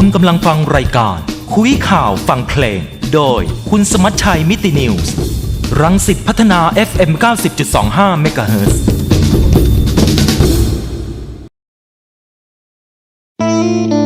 คุณกำลังฟังรายการ คุยข่าวฟังเพลง โดยคุณสมัชชัยมิตินิวส์รังสิตพัฒนา FM 90.25 MHz ปะ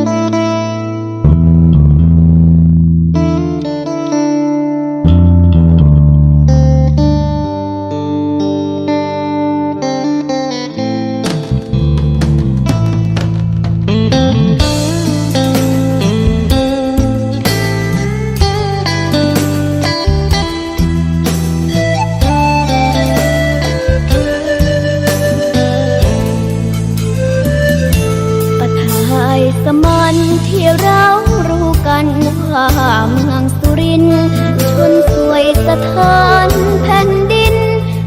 สมันที่เรารู้กันว่าเมืองสุรินทร์ชนสวยสะท้านแผ่นดิน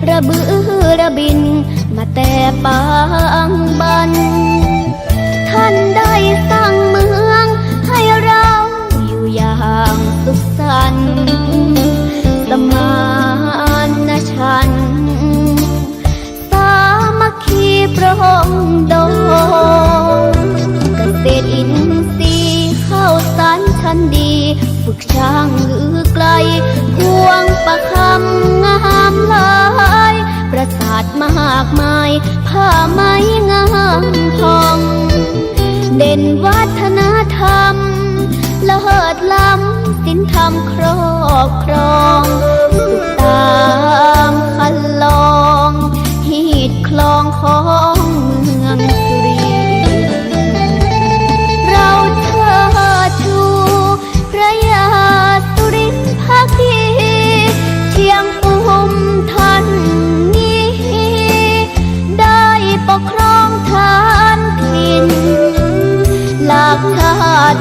ระบือระบินมาแต่ปางายผ้าไหมงามทอง เด่นวัฒนธรรมเลิศล้ำสินธรรมครอบครองสุดตา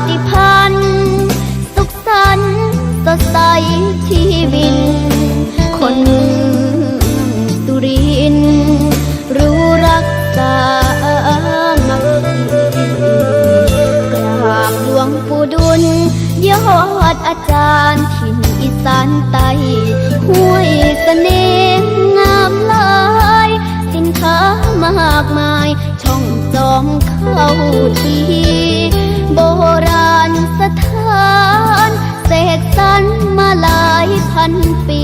ติพันธ์สุขสันต์สดใสชีวินคนเมืองสุรินรู้รักษามัคคีกราบหลวงปู่ดุลยอดอาจารย์ถิ่นอีสานใต้ห้วยเสน่ห์งามหลายสินค้ามากมาย ช่องจอมเข้าที โบราณสถาน เสกสรรมาหลายพันปี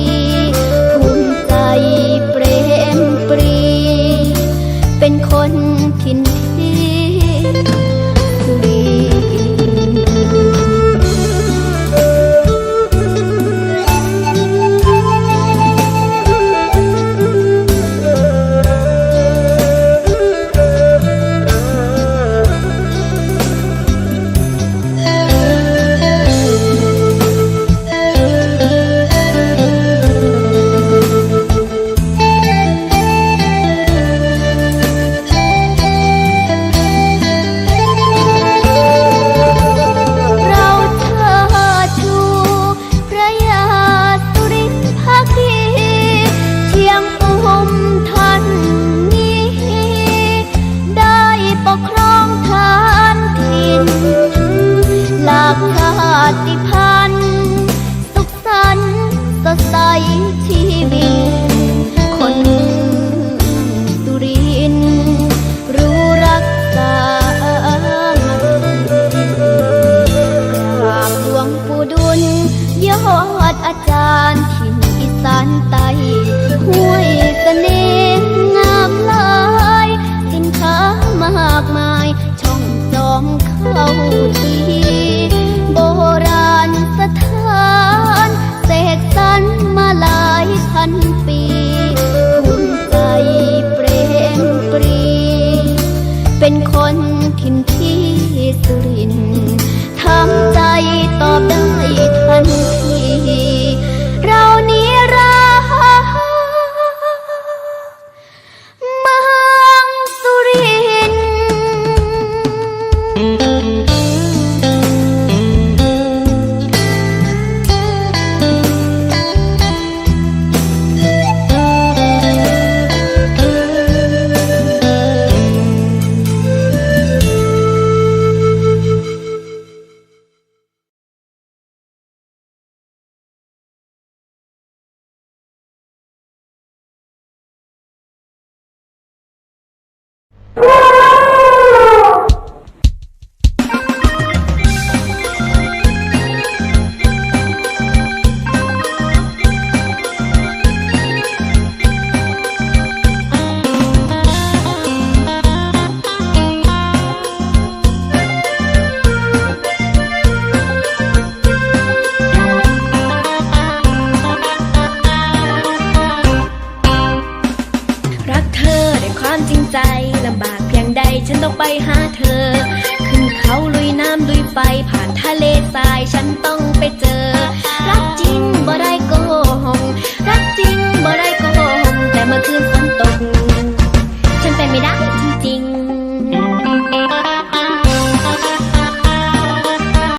ากชาติพัน เความจริงใจลำบากเพียงใดฉันต้องไปหาเธอ ขึ้นเขาลุยน้ำลุยไฟผ่านทะเลทรายฉันต้องไปเจอ รักจริงบ่ได้โก